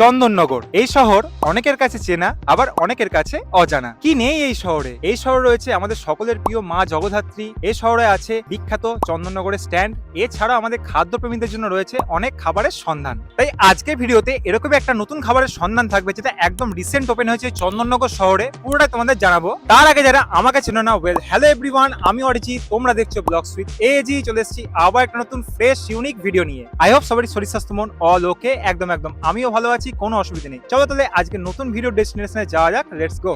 চন্দননগর। এই শহর অনেকের কাছে চেনা, আবার অনেকের কাছে অজানা। কি নেই এই শহরে? এই শহরে রয়েছে আমাদের সকলের প্রিয় মা জগদ্ধাত্রী। এই শহরে আছে বিখ্যাত চন্দননগরের স্ট্যান্ড। এছাড়াও আমাদের খাদ্যপ্রেমীদের জন্য রয়েছে অনেক খাবারের সন্ধান। তাই আজকের ভিডিওতে এরকম একটা নতুন খাবারের সন্ধান থাকবে, যেটা একদম রিসেন্ট ওপেন হয়েছে চন্দননগর শহরে। পুরোটা তোমাদের জানাব। তার আগে যারা আমাকে চেনো না ওয়েল হ্যালো এভরিওয়ান আমি অরিজিৎ। তোমরা দেখছ ব্লগ সুইথ এজি চলে এসেছি আবার একটা নতুন ফ্রেশ ইউনিক ভিডিও নিয়ে। আই হোপ সবারই শরীর স্বাস্থ্য মন অল ওকে একদম একদম। আমিও ভালো আছি। কোনো অসুবিধা নেই। চলো তাহলে আজকে নতুন ভিডিও ডেস্টিনেশনে যাওয়া যাক লেটস গো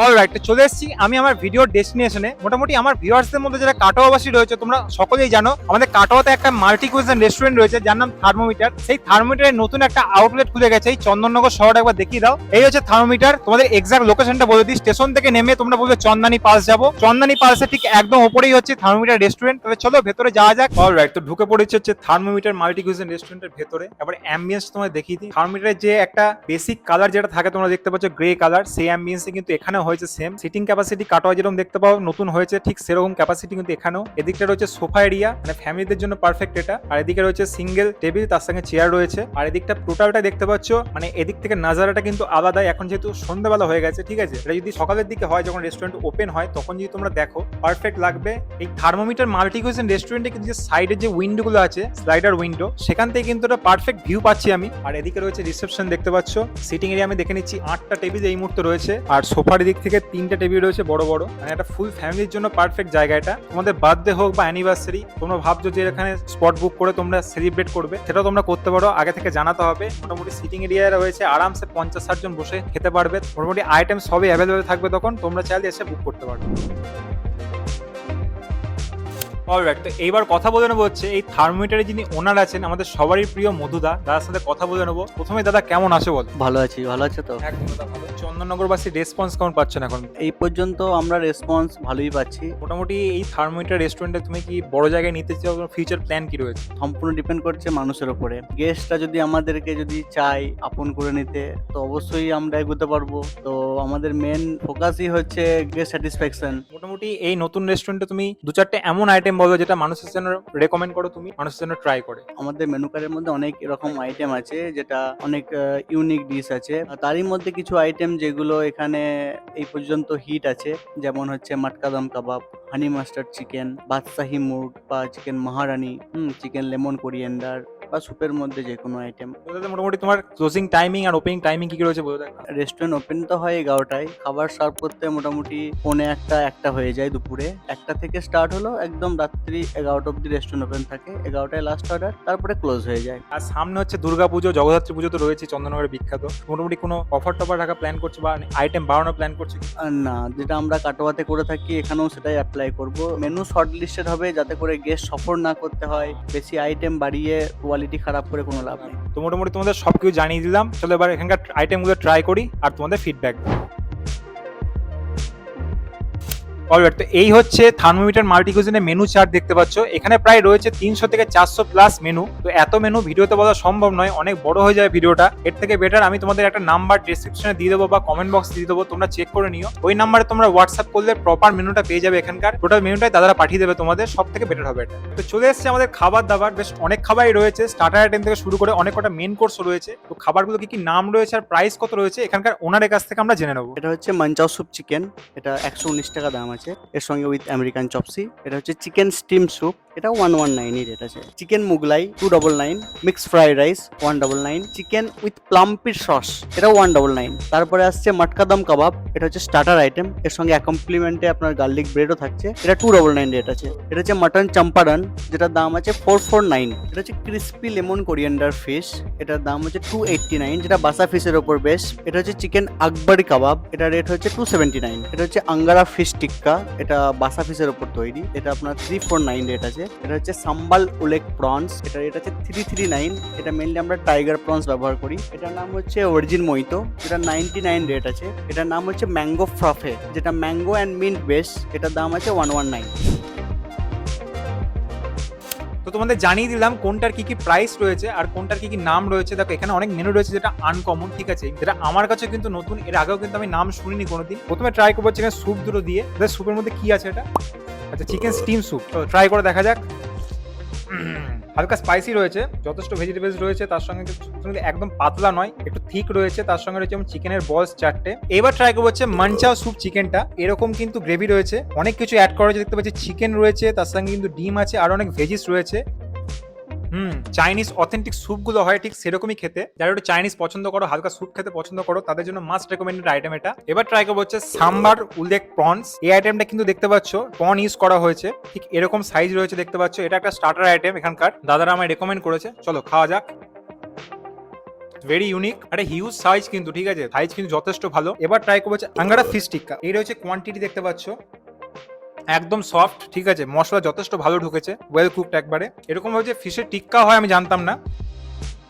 অলরাইট চলে এসেছি। আমি আমার ভিডিও ডেস্টিনেশনে মোটামুটি আমার ভিউয়ার্সদের মধ্যে যারা কাটোয়াবাসী রয়েছে, তোমরা সকলেই জানো, আমাদের কাটোয়াতে একটা মাল্টি কুইজন রেস্টুরেন্ট রয়েছে, যার নাম থার্মোমিটার সেই থার্মোমিটারের নতুন একটা আউটলেট খুলে গেছে, এই চন্দননগর শহরে একবার দেখিয়ে দাও। এই হচ্ছে থার্মোমিটার তোমাদের এক্সাক্ট লোকেশনটা বলে দিই। স্টেশন থেকে নেমে তোমরা বলবে চন্দানি পাস যাব। চন্দানি পালসের ঠিক একদম ওপরেই হচ্ছে থার্মোমিটার রেস্টুরেন্ট তবে চলো ভেতরে যাওয়া যাক। অলরাইট তো ঢুকে পড়েছে হচ্ছে থার্মোমিটার মাল্টি কুইজন রেস্টুরেন্টের ভেতরে। এবার অ্যাম্বিয়েন্স তোমায় দেখিয়ে দিই। থার্মোমিটারের যে একটা বেসিক কালার যেটা থাকে, তোমরা দেখতে পাচ্ছ গ্রে কালার সেই অ্যাম্বিয়েন্সে কিন্তু এখানেও হয়েছে সেম সিটিং ক্যাপাসিটি কাটোয়া যেরকম দেখতে পাও, নতুন হয়েছে ঠিক সেরকম ক্যাপাসিটি কিন্তু এখানেও। এদিকটা রয়েছে সোফা এরিয়া মানে ফ্যামিলিদের জন্য পারফেক্ট এটা। আর এদিকে রয়েছে সিঙ্গেল টেবিল তার সঙ্গে চেয়ার রয়েছে। আর এদিকটা টোটালটা দেখতে পাচ্ছ মানে এদিক থেকে নাজারাটা কিন্তু আলাদা। এখন যেহেতু সন্ধ্যাবেলা হয়ে গেছে, ঠিক আছে? এটা যদি সকালের দিকে হয়, যখন রেস্টুরেন্ট ওপেন হয়, তখন যদি তোমরা দেখো পারফেক্ট লাগবে। এই থার্মোমিটার মাল্টিকুইশন রেস্টুরেন্টে কিন্তু যে সাইডের যে উইন্ডো গুলো আছে স্লাইডার উইন্ডো সেখান থেকে কিন্তু একটা পারফেক্ট ভিউ পাচ্ছি আমি। আর এদিকে রয়েছে রিসেপশন দেখতে পাচ্ছ। সিটিং এরিয়া আমি দেখে নিচ্ছি, আটটা টেবিল এই মুহূর্তে রয়েছে। আর সোফার দিক থেকে তিনটা টেবিল রয়েছে বড় বড়। মানে একটা ফুল ফ্যামিলির জন্য পারফেক্ট জায়গা এটা। তোমাদের বার্থডে হোক বা অ্যানিভার্সারি তোমরা ভাবছ যে এখানে স্পট বুক করে তোমরা সেলিব্রেট করবে, সেটাও তোমরা করতে পারো। আগে থেকে জানাতে হবে, মোটামুটি সিটিং এরিয়া রয়েছে, আরামসে পঞ্চাশ ষাট জন বসে খেতে পারবে। মোটামুটি আইটেম সবই অ্যাভেলেবেল থাকবে তখন, তোমরা চাইলে এসে বুক করতে পারবে অলরাইট তো এইবার কথা বলে নেব হচ্ছে এই থার্মোমিটারে যিনি ওনার আছেন আমাদের সবারই প্রিয় মধুদা দাদার সাথে কথা বলে নেব। প্রথমে দাদা কেমন আছে বল? ভালো আছি ভালো আছে তো? একদম দাদা ভালো। চন্দননগরবাসী রেসপন্স কেমন পাচ্ছেন এখন? এই পর্যন্ত আমরা রেসপন্স ভালোই পাচ্ছি। মোটামুটি এই থার্মোমিটার রেস্টুরেন্টে তুমি কি বড় জায়গায় নিতে চাও ফিউচার প্ল্যান কি রয়েছে? সম্পূর্ণ ডিপেন্ড করছে মানুষের উপরে। গেস্টটা যদি আমাদেরকে যদি চাই আপন করে নিতে তো অবশ্যই আমরা এগোতে পারব। তো আমাদের মেন ফোকাসই হচ্ছে গেস্ট স্যাটিসফ্যাকশন মোটামুটি এই নতুন রেস্টুরেন্টে তুমি দু চারটে এমন আইটেম বলো যেটা মানুষের জন্য রেকমেন্ড করো তুমি, মানুষের জন্য ট্রাই করে। আমাদের মেনু কার্ডের মধ্যে অনেক এরকম আইটেম আছে, যেটা অনেক ইউনিক ডিশ আছে। তারই মধ্যে কিছু আইটেম যেগুলো এখানে এই পর্যন্ত হিট আছে, যেমন হচ্ছে মাটকাদম কাবাব হানি মাস্টার্ড চিকেন বাদশাহি মুড বা chicken Maharani chicken lemon coriander বা স্যুপের মধ্যে যে কোনো আইটেম মোটামুটি তোমার ক্লোজিং টাইমিং আর ওপেনিং টাইমিং কি কি রয়েছে বলে দেখ। রেস্টুরেন্ট ওপেন তো হয় এগারোটায়। খাবার সার্ভ করতে মোটামুটি পৌনে একটা একটা হয়ে যায় দুপুরে। একটা থেকে স্টার্ট হলো একদম রাত্রি এগারোটা অব্দি রেস্টুরেন্ট ওপেন থাকে। এগারোটায় লাস্ট অর্ডার তারপরে ক্লোজ হয়ে যায়। আর সামনে হচ্ছে দুর্গা পুজো জগদ্ধাত্রী পুজো তো রয়েছে চন্দননগরের বিখ্যাত। মোটামুটি কোনো অফার টফার রাখা প্ল্যান করছ বা আইটেম বাড়ানোর প্ল্যান করছ না যেটা আমরা কাটোয়াতে করে থাকি এখানেও সেটাই অ্যাপ্লাই করব। মেনু শর্ট লিস্টেড হবে যাতে করে গেস্ট সফর না করতে হয়। বেশি আইটেম বাড়িয়ে কোয়ালিটি খারাপ করে কোনো লাভ নেই। তো মোটামুটি তোমাদের সব কিছু জানিয়ে দিলাম। চলো এবার এখানকার আইটেমগুলো ট্রাই করি আর তোমাদের ফিডব্যাক অলরাইট তো এই হচ্ছে থার্মোমিটার মাল্টিকুজিনের মেনু চার্ট দেখতে পাচ্ছ। এখানে প্রায় রয়েছে তিনশো থেকে চারশো প্লাস মেনু তো এত মেনু ভিডিওতে বলা সম্ভব নয়, অনেক বড় হয়ে যায় ভিডিওটা। এর থেকে বেটার আমি তোমাদের একটা নাম্বার ডিসক্রিপশনে দিয়ে দেবো বা কমেন্ট বক্স দিয়ে দেবো, তোমরা চেক করে নিও। ওই নাম্বারে তোমরা হোয়াটসঅ্যাপ করলে প্রপার মেনুটা পেয়ে যাবে এখানকার। টোটাল মেনুটাই দাদারা পাঠিয়ে দেবে তোমাদের সব থেকে বেটার হবে এটা। তো চলে এসেছে আমাদের খাবার দাবার। বেশ অনেক খাবারই রয়েছে। স্টার্টার আইটেম থেকে শুরু করে অনেক কটা মেন কোর্সও রয়েছে। তো খাবারগুলো কি কি নাম রয়েছে আর প্রাইস কত রয়েছে, এখানকার ওনারের কাছ থেকে আমরা জেনে নেব। এটা হচ্ছে মাঞ্চাও স্যুপ চিকেন এটা একশো উনিশ টাকা দাম আছে। এর সঙ্গে উইথ আমেরিকান চপসি এটা হচ্ছে চিকেন স্টিম স্যুপ এটা ওয়ান ওয়ান নাইনই রেট আছে। Chicken Mughlai two double nine mix fried rice one double nine chicken with প্লাম্পির sauce এটা ওয়ান ডবল নাইন তারপরে আসছে মাটকাদম কাবাব এটা হচ্ছে স্টার্টার আইটেম এর সঙ্গে অ্যাকমপ্লিমেন্টে আপনার গার্লিক ব্রেডও থাকছে, এটা টু ডবল নাইন রেট আছে। এটা হচ্ছে মাটন চাম্পারান যেটার দাম আছে ফোর ফোর নাইন এটা হচ্ছে ক্রিস্পি লেমন কোরিয়ান্ডার ফিশ এটার দাম হচ্ছে টু এইটটি নাইন যেটা বাসা ফিশের ওপর বেশ। এটা হচ্ছে চিকেন আকবরি কাবাব এটা রেট হচ্ছে টু সেভেন্টি নাইন এটা হচ্ছে আঙ্গারা ফিশ টিক্কা এটা বাসা ফিশের ওপর তৈরি। এটা আপনার থ্রি ফোর নাইন রেট আছে। এটা হচ্ছে সাম্বাল উলেক প্রনস, এটা এটা হচ্ছে থ্রি থ্রি নাইন এটা মেনলি আমরা টাইগার প্রনস ব্যবহার করি। এটার নাম হচ্ছে অরিজিন মইতো যেটা নাইনটি নাইন রেট আছে। এটার নাম হচ্ছে ম্যাঙ্গো ফ্রফে যেটা ম্যাঙ্গো অ্যান্ড মিন্ট বেস এটার দাম আছে ওয়ান ওয়ান নাইন তো তোমাদের জানিয়ে দিলাম কোনটার কি কি প্রাইস রয়েছে আর কোনটার কি কি নাম রয়েছে। দেখো, এখানে অনেক মেনু রয়েছে যেটা আনকমন ঠিক আছে? যেটা আমার কাছে কিন্তু নতুন, এর আগেও কিন্তু আমি নাম শুনিনি কোনোদিন। প্রথমে ট্রাই করব চিকেন স্যুপ দুটো দিয়ে। স্যুপের মধ্যে কি আছে এটা? আচ্ছা চিকেন স্টিম স্যুপ ট্রাই করে দেখা যাক। হালকা স্পাইসি রয়েছে, যথেষ্ট ভেজিটেবলস রয়েছে, তার সঙ্গে একদম পাতলা নয়, একটু থিক রয়েছে, তার সঙ্গে রয়েছে চিকেনের বলস চারটে। এবার ট্রাই করব হচ্ছে মানচাও স্যুপ চিকেনটা এরকম কিন্তু গ্রেভি রয়েছে। অনেক কিছু অ্যাড করা দেখতে পাচ্ছি চিকেন রয়েছে, তার সঙ্গে কিন্তু ডিম আছে, আর অনেক ভেজিস রয়েছে। হুম। চাইনিজ অথেন্টিক স্যুপগুলো হয় ঠিক সেরকমই খেতে। যারা একটু চাইনিজ পছন্দ করো, হালকা স্যুপ খেতে পছন্দ করো, তাদের জন্য মাস্ট রেকমেন্ডেড আইটেম এটা। এবার ট্রাই করব হচ্ছে সাম্বার উল্লেখ প্রনস এই আইটেমটা কিন্তু দেখতে পাচ্ছ প্রন ইউজ করা হয়েছে। ঠিক এরকম সাইজ রয়েছে দেখতে পাচ্ছ। এটা একটা স্টার্টার আইটেম এখানকার। দাদারা আমায় রেকমেন্ড করেছে। চলো, খাওয়া যাক। ভেরি ইউনিক একটা হিউজ সাইজ কিন্তু, ঠিক আছে? সাইজ কিন্তু যথেষ্ট ভালো। এবার ট্রাই করব হচ্ছে আঙ্গারা ফিশ টিক্কা। এই কোয়ান্টিটি দেখতে পাচ্ছ। একদম সফট ঠিক আছে? মশলা যথেষ্ট ভালো ঢুকেছে ওয়েল কুকড একবারে। এরকম ভাবে যে ফিশের টিক্কা হয় আমি জানতাম না।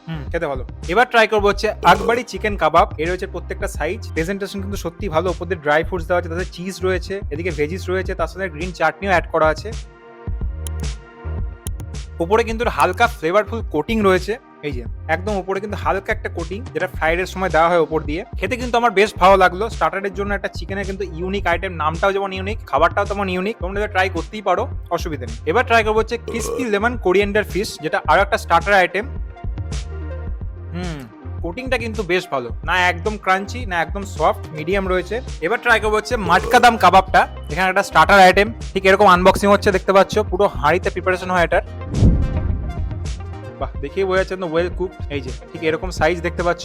হুম, খেতে ভালো। এবার ট্রাই করব হচ্ছে আকবারি চিকেন কাবাব এর রয়েছে প্রত্যেকটা সাইজ প্রেজেন্টেশন কিন্তু সত্যি ভালো। দিয়ে ড্রাই ফ্রুটস দেওয়া আছে, তাতে চিজ রয়েছে, এদিকে ভেজিস রয়েছে, তার সাথে গ্রিন চাটনিও অ্যাড করা আছে। উপরে কিন্তু হালকা ফ্লেভারফুল কোটিং রয়েছে। এই যে, একদম উপরে কিন্তু হালকা একটা কোটিং যেটা ফ্রাইড এর সময় দেওয়া হয় উপর দিয়ে। খেতে কিন্তু আমার বেশ ভালো লাগল। স্টার্টারের জন্য একটা চিকেনের কিন্তু ইউনিক আইটেম নামটাও যেমন ইউনিক খাবারটাও তেমন ইউনিক তোমরা ট্রাই করতেই পারো, অসুবিধা নেই। এবার ট্রাই করব হচ্ছে ক্রিস্পি লেমন কোরিয়েন্ডার ফিশ যেটা আরও একটা স্টার্টার আইটেম হুম কোটিংটা কিন্তু বেশ ভালো। না একদম ক্রাঞ্চি না একদম সফট মিডিয়াম রয়েছে। এবার ট্রাই করব হচ্ছে মাটকাদাম কাবাবটা এখানে একটা স্টার্টার আইটেম ঠিক এরকম আনবক্সিং হচ্ছে, দেখতে পাচ্ছ। পুরো হাঁড়িতে প্রিপারেশন হয় এটার। বাহ, দেখেই বোঝা যাচ্ছে ওয়েল কুক এই যে, ঠিক এরকম সাইজ দেখতে পাচ্ছ।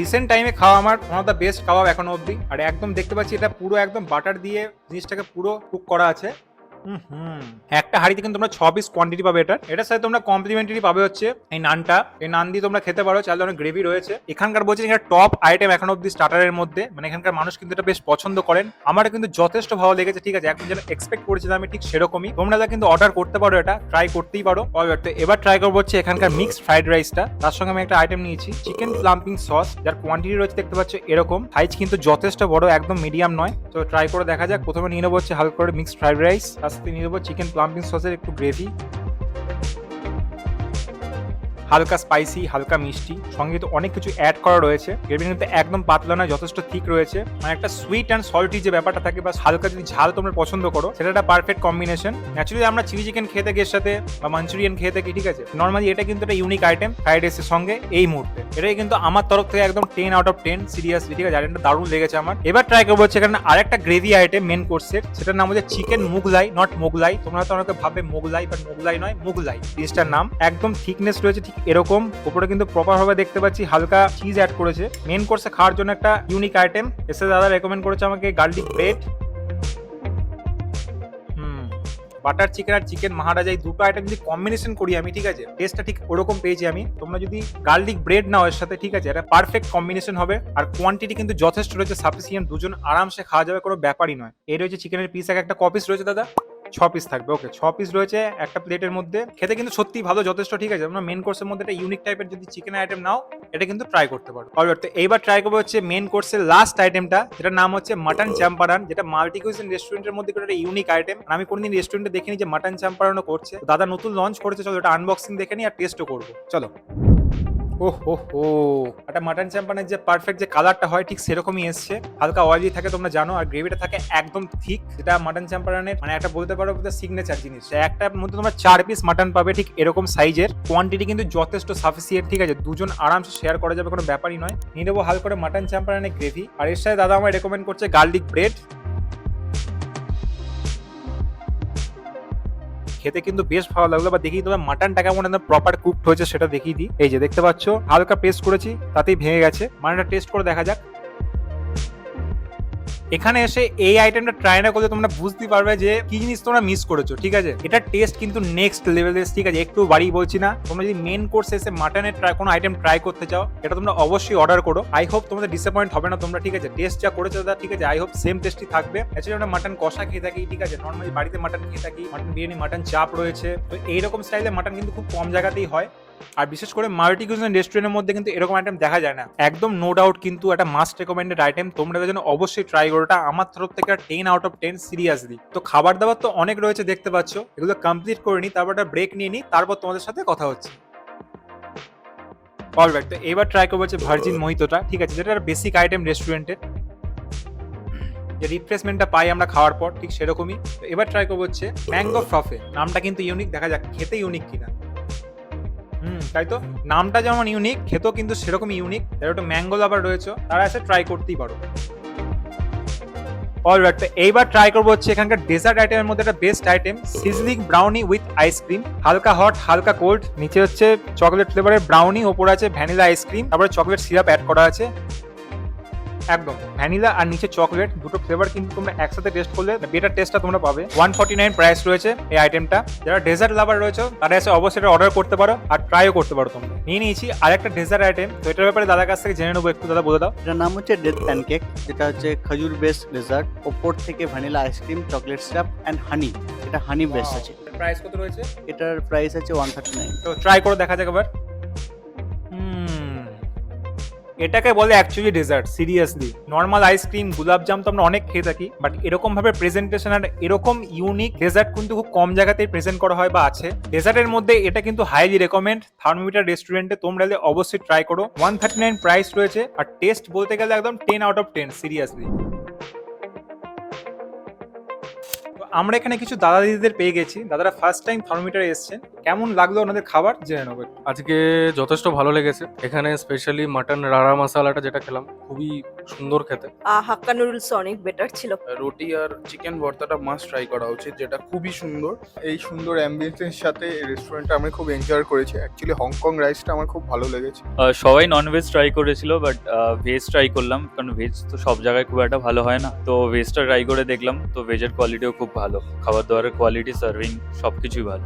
রিসেন্ট টাইমে খাওয়া আমার ওয়ান অফ দ্য বেস্ট কাবাব এখনও অবধি। আর একদম দেখতে পাচ্ছি, এটা পুরো একদম বাটার দিয়ে জিনিসটাকে পুরো কুক করা আছে। একটা হাঁড়িতে কিন্তু তোমরা ছ পিস কোয়ান্টিটি পাবে এটা। এটার সাথে তোমরা কমপ্লিমেন্টারি পাবে হচ্ছে এই নানটা। এই নান দিয়ে তোমরা খেতে পারো চাল অনেক গ্রেভি রয়েছে। এখানকার বলছি এখানে টপ আইটেম এখন অব্দি স্টার্টারের মধ্যে। মানে এখানকার মানুষ কিন্তু এটা বেশ পছন্দ করেন। আমার কিন্তু যথেষ্ট ভালো লেগেছে, ঠিক আছে? এখন যেন এক্সপেক্ট করেছিলাম আমি ঠিক সেরকমই। তোমরা কিন্তু অর্ডার করতে পারো এটা ট্রাই করতেই পারো। তো এবার ট্রাই করব হচ্ছে এখানকার মিক্সড ফ্রাইড রাইসটা তার সঙ্গে আমি একটা আইটেম নিয়েছি চিকেন প্লাম্পিং সস যার কোয়ান্টিটি রয়েছে দেখতে পাচ্ছ এরকম। সাইজ কিন্তু যথেষ্ট বড়, একদম মিডিয়াম নয়। তো ট্রাই করে দেখা যাক। প্রথমে নিয়ে নেব হচ্ছে হালকা করে মিক্সড ফ্রাইড রাইস তার সাথে নিয়ে নেব চিকেন প্লাম্পিং সসের একটু গ্রেভি হালকা স্পাইসি হালকা মিষ্টি, সঙ্গে তো অনেক কিছু অ্যাড করা রয়েছে। গ্রেভি কিন্তু একদম পাতলা না যথেষ্ট থিক রয়েছে। মানে একটা সুইট অ্যান্ড সল্টি যে ব্যাপারটা থাকে বা হালকা যদি ঝাল তোমরা পছন্দ করো, সেটা একটা পারফেক্ট কম্বিনেশন ন্যাচুরালি আমরা চিলি চিকেন খেতে গিয়ে সাথে, বা মাঞ্চুরিয়ান খেয়ে থাকি, ঠিক আছে? নর্মালি এটা কিন্তু একটা ইউনিক আইটেম ফ্রাইড রাইসের সঙ্গে এই মুহূর্তে। এটাই কিন্তু আমার তরফ থেকে একদম ten out of ten seriously ঠিক আছে? আইটেমটা দারুণ লেগেছে আমার। এবার ট্রাই করব হচ্ছে এখানে আরেকটা গ্রেভি আইটেম মেন কোর্সের সেটার নাম হচ্ছে চিকেন মুগলাই নট মোগলাই। তোমরা তো অনেকে ভাবে মোগলাই বাট মোগলাই নয় মুগলাই জিনিসটার নাম। একদম থিকনেস রয়েছে, ঠিক এরকম। উপরে কিন্তু প্রপার ভাবে দেখতে পাচ্ছি হালকা চিজ অ্যাড করেছে। মেন কোর্সে খাওয়ার জন্য একটা ইউনিক আইটেম এসে দাদা রেকমেন্ড করেছে আমাকে গার্লিক ব্রেড বাটার চিকেন আর চিকেন মহারাজা, এই দুটো আইটেম যদি কম্বিনেশন করি আমি, ঠিক আছে? টেস্টটা ঠিক ওরকম পেয়েছি আমি। তোমরা যদি গার্লিক ব্রেড নাও এর সাথে, ঠিক আছে? এটা পারফেক্ট কম্বিনেশন হবে। আর কোয়ান্টিটি কিন্তু যথেষ্ট রয়েছে সাফিসিয়েন্ট দুজন আরামসে খাওয়া যাবে, কোনো ব্যাপারই নয়। এই রয়েছে চিকেনের পিস এক একটা কপিস রয়েছে দাদা। ছ পিস থাকবে ওকে ছ পিস রয়েছে একটা প্লেটের মধ্যে। খেতে কিন্তু সত্যি ভালো, যথেষ্ট ঠিক আছে। মেন কোর্সের মধ্যে একটা ইউনিক টাইপের যদি চিকেন আইটেম নাও, এটা কিন্তু ট্রাই করতে পারো। অলরাইট তো এইবার ট্রাই করব হচ্ছে মেন কোর্সের লাস্ট আইটেমটা যেটার নাম হচ্ছে মাটন চাম্পারান যেটা মাল্টি কুইজিন রেস্টুরেন্টের মধ্যে একটা ইউনিক আইটেম আমি কোনদিন রেস্টুরেন্টে দেখিনি যে মাটন চাম্পারানও করছে। দাদা নতুন লঞ্চ করেছে, চলো এটা আনবক্সিং দেখে নিই আর টেস্টও করব। চলো। ও হো হো একটা মাটন চ্যাম্পানের যে পারফেক্ট যে কালারটা হয়, ঠিক সেরকমই এসছে। হালকা অয়েলি থাকে তোমরা জানো, আর গ্রেভিটা থাকে একদম ঠিক যেটা মাটন চ্যাম্পানের মানে একটা বলতে পারো সিগনেচার জিনিস। সে একটার মধ্যে তোমরা চার পিস মাটন পাবে ঠিক এরকম সাইজের কোয়ান্টিটি কিন্তু যথেষ্ট সাফিসিয়েন্ট ঠিক আছে? দুজন আরামসে শেয়ার করা যাবে, কোনো ব্যাপারই নয়। নিয়ে নেব হাল করে মাটন চ্যাম্পানের গ্রেভি আর এর সাথে দাদা আমায় রেকমেন্ড করছে গার্লিক ব্রেড খেতে কিন্তু বেশ ভালো লাগল, বা দেখি তোমার মাটনটা কেমন একদম প্রপার কুকড হয়েছে সেটা দেখিয়ে দিই। এই যে দেখতে পাচ্ছ, হালকা পেস্ট করেছি, তাতেই ভেঙে গেছে। মাটনটা টেস্ট করে দেখা যাক। এখানে এসে এই আইটেমটা ট্রাই না করলে তোমরা বুঝতে পারবে যে কি জিনিস তোমরা মিস করেছ, ঠিক আছে? এটা টেস্ট কিন্তু নেক্সট লেভেল ঠিক আছে? একটু বাড়ি বলছি না। তোমরা যদি মেন কোর্স এসে মাটনের ট্রাই কোনো আইটেম ট্রাই করতে চাও, এটা তোমরা অবশ্যই অর্ডার করো। আই হোপ তোমাদের ডিসঅ্যাপয়েন্ট হবে না তোমরা, ঠিক আছে? টেস্ট যা করেছ দাদা, ঠিক আছে? আই হোপ সেম টেস্টই থাকবে। অ্যাকচুয়ালি আমরা মাটন কষা খেয়ে থাকি, ঠিক আছে? নর্মালি বাড়িতে মাটন খেয়ে থাকি। মাটন বিরিয়ানি মাটন চাপ রয়েছে। তো এইরকম স্টাইলে মাটন কিন্তু খুব কম জায়গাতেই হয়। আর বিশেষ করে মাল্টি কুইজিন রেস্টুরেন্টের মধ্যে কিন্তু এরকম আইটেম দেখা যায় না। একদম নো ডাউট কিন্তু একটা মাস্ট রেকমেন্ডেড আইটেম তোমরা জন্য অবশ্যই ট্রাই করো। এটা আমার তরফ থেকে ten out of ten seriously তো খাবার দাবার তো অনেক রয়েছে, দেখতে পাচ্ছ। এগুলো কমপ্লিট করে নিই তারপর একটা ব্রেক নিয়ে নিই তারপর তোমাদের সাথে কথা হচ্ছে। অলরাইট তো এবার ট্রাই করব হচ্ছে ভার্জিন মোহিতোটা ঠিক আছে? যেটা বেসিক আইটেম রেস্টুরেন্টের যে রিফ্রেশমেন্টটা পাই আমরা খাওয়ার পর, ঠিক সেরকমই। তো এবার ট্রাই করব হচ্ছে ম্যাঙ্গো ফ্রফে নামটা কিন্তু ইউনিক দেখা যাক খেতে ইউনিক কিনা। হুম, তাই তো? নামটা যেমন ইউনিক খেতেও কিন্তু সেরকম ইউনিক তার একটু ম্যাঙ্গো লাভার রয়েছে, তারা এসে ট্রাই করতেই পারো। অল রাইট তো এইবার ট্রাই করব হচ্ছে এখানকার ডেজার্ট আইটেমের মধ্যে একটা best item sizzling brownie with ice cream হালকা হট হালকা কোল্ড নিচে হচ্ছে চকলেট ফ্লেভারের ব্রাউনি ওপরে আছে ভ্যানিলা আইসক্রিম তারপরে চকলেট সিরাপ অ্যাড করা আছে। একদম। ভ্যানিলা আর নিচে চকলেট দুটো ফ্লেভার কিন্তু তোমরা একসাথে টেস্ট করলে বেটার টেস্টটা তোমরা পাবে। ওয়ান ফর্টি নাইন প্রাইস রয়েছে এই আইটেমটা যারা ডেজার্ট লাভার রয়েছে তারা এসে অবশ্যই এটা অর্ডার করতে পারো আর ট্রাইও করতে পারো তোমরা। নিয়ে নিয়েছি আরেকটা ডেজার্ট আইটেম তো এটার ব্যাপারে দাদার কাছ থেকে জেনে নেব একটু দাদা বলে দাও। এটার নাম হচ্ছে ডেথ প্যানকেক যেটা হচ্ছে খেজুর বেস ডেজার্ট ওপর থেকে vanilla ice cream chocolate syrup and honey এটা হানি বেস আছে। প্রাইস কত রয়েছে? এটার প্রাইস আছে ওয়ান থার্টি নাইন তো ট্রাই করে দেখা যাক এবার। এটাকে বলে actually dessert seriously normal ice cream গুলাবজাম তো আমরা অনেক খেয়ে থাকি বাট এরকম ভাবে প্রেজেন্টেশন আর এরকম ইউনিক ডেজার্ট কিন্তু খুব কম জায়গাতেই প্রেজেন্ট করা হয় বা আছে। ডেজার্টের মধ্যে এটা কিন্তু হাইলি রেকমেন্ড থার্মোমিটার রেস্টুরেন্টে তোমরা এলে অবশ্যই ট্রাই করো। ওয়ান থার্টি নাইন প্রাইস রয়েছে, আর টেস্ট বলতে গেলে একদম ten out of ten seriously আমরা এখানে কিছু দাদা দিদিদের পেয়ে গেছি। দাদারা ফার্স্ট টাইম থার্মোমিটারে এসছেন কেমন লাগল ওনাদের খাবার? জেনে নেব আজকে যথেষ্ট ভালো লেগেছে। এখানে স্পেশালি মাটন রাড়া মশালাটা যেটা খেলাম, খুবই সুন্দর খেতে। আহ, হাক্কা নুডলস অনেক বেটার ছিল। রুটি আর চিকেন ভর্তাটা মাস্ট ট্রাই করা উচিত যেটা খুবই সুন্দর। এই সুন্দর অ্যাম্বিয়েন্সের সাথে রেস্টুরেন্টটা আমি খুব এনজয় করেছি। অ্যাকচুয়ালি হংকং রাইসটা আমার খুব ভালো লেগেছে। সবাই ননভেজ ট্রাই করেছিল বাট ভেজ ট্রাই করলাম কারণ ভেজ তো সব জায়গায় খুব একটা ভালো হয় না। তো ভেজটা ট্রাই করে দেখলাম তো ভেজের কোয়ালিটিও খুব ভালো। খাবার দাবারের কোয়ালিটি সার্ভিং সব কিছুই ভালো।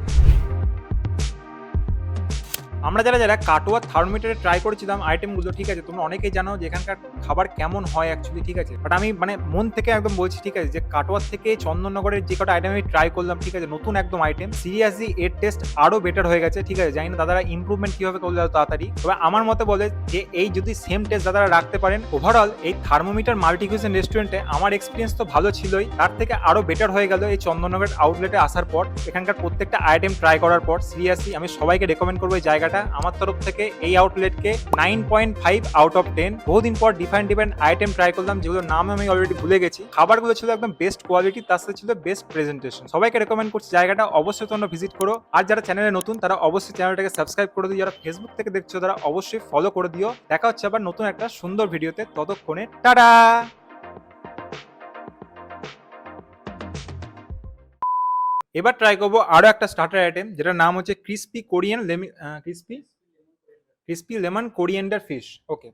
আমরা যারা যারা কাটোয়া থার্মোমিটারে ট্রাই করেছিলাম আইটেমগুলো ঠিক আছে, তোমরা অনেকেই জানো যে এখানকার খাবার কেমন হয় অ্যাকচুয়ালি ঠিক আছে। বাট আমি মানে মন থেকে একদম বলছি, ঠিক আছে, যে কাটোয়ার থেকে চন্দননগরের যে কটা আইটেম আমি ট্রাই করলাম, ঠিক আছে, নতুন একদম আইটেম সিরিয়াসলি এর টেস্ট আরও বেটার হয়ে গেছে, ঠিক আছে, জানি না দাদারা ইমপ্রুভমেন্ট কীভাবে করলে তাড়াতাড়ি। তবে আমার মতে বলে যে এই যদি সেম টেস্ট দাদারা রাখতে পারেন ওভারঅল এই থার্মোমিটার মাল্টিকিউশন রেস্টুরেন্টে আমার এক্সপিরিয়েন্স তো ভালো ছিলই, তার থেকে আরও বেটার হয়ে গেল এই চন্দননগরের আউটলেটে আসার পর, এখানকার প্রত্যেকটা আইটেম ট্রাই করার পর সিরিয়াসলি আমি সবাইকে রেকমেন্ড করব এই জায়গাটা। আমার তরফ থেকে এই আউটলেটকে nine point five out of ten বহুদিন পর ডিফারেন্ট ডিফারেন্ট আইটেম ট্রাই করলাম, যেগুলোর নাম আমি অলরেডি ভুলে গেছি। খাবারগুলো ছিল একদম বেস্ট কোয়ালিটি তার সাথে ছিল বেস্ট প্রেজেন্টেশন সবাইকে রেকমেন্ড করছি, জায়গাটা অবশ্যই তোমরা ভিজিট করো। আর যারা চ্যানেলে নতুন, তারা অবশ্যই চ্যানেলটাকে সাবস্ক্রাইব করে দিও। যারা ফেসবুক থেকে দেখছ, তারা অবশ্যই ফলো করে দিও। দেখা হচ্ছে আবার নতুন একটা সুন্দর ভিডিওতে ততক্ষণে টাটা! এবার ট্রাই করব আরও একটা স্টার্টার আইটেম যেটার নাম হচ্ছে crispy Korean lemme crispy crispy lemon coriander fish okay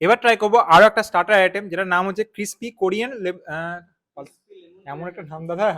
এবার ট্রাই করব আরও একটা স্টার্টার আইটেম যেটার নাম হচ্ছে ক্রিস্পি কোরিয়ান এমন একটা নাম দাদা।